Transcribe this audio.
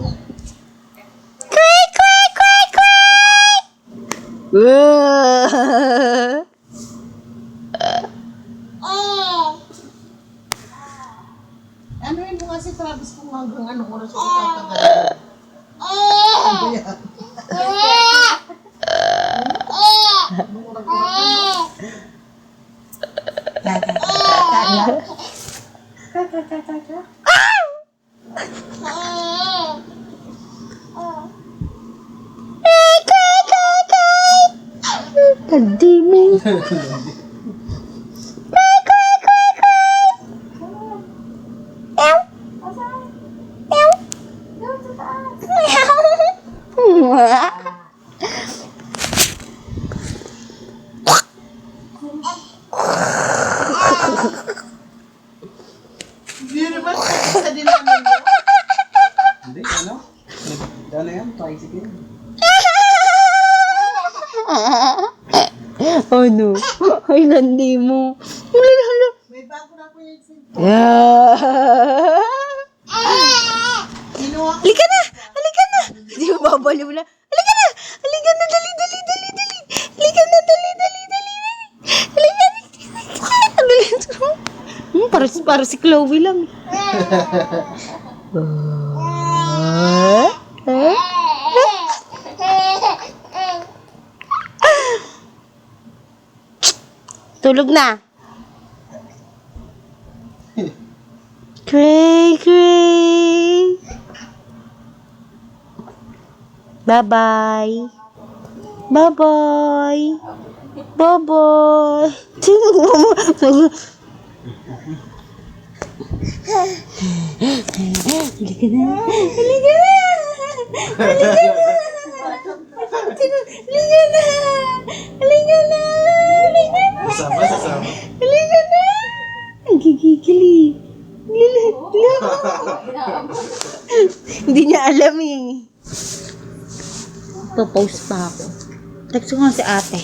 Kuy, kuy, kuy, kuy. Ano rin po kasi Travis kung hanggang ano oras ko tatagal. Ano yan? Kaka, kaka, kaka. Cray! Ew! Ew! Meow! Hindi naman sa din naman yun. Hindi, ano? Ano yan? Tricycle. oh no. Ay, landi mo. Hala. May bago na ako yung sin. Yeah. Halika na! Halika na! Di mo babaliw na. Halika na! Halika na! Dali, dali, dali, dali! Halika na! Dali, dali, dali! Halika na! Dali. Hmm, para, para si Chloe lang. Ah? Tulog na. Cray, cray. Bye-bye. Bye-bye. Bye-bye. Halika na. Halika na. Halika na. Hindi niya alam eh. Popost pa ako. Text ko nga si ate.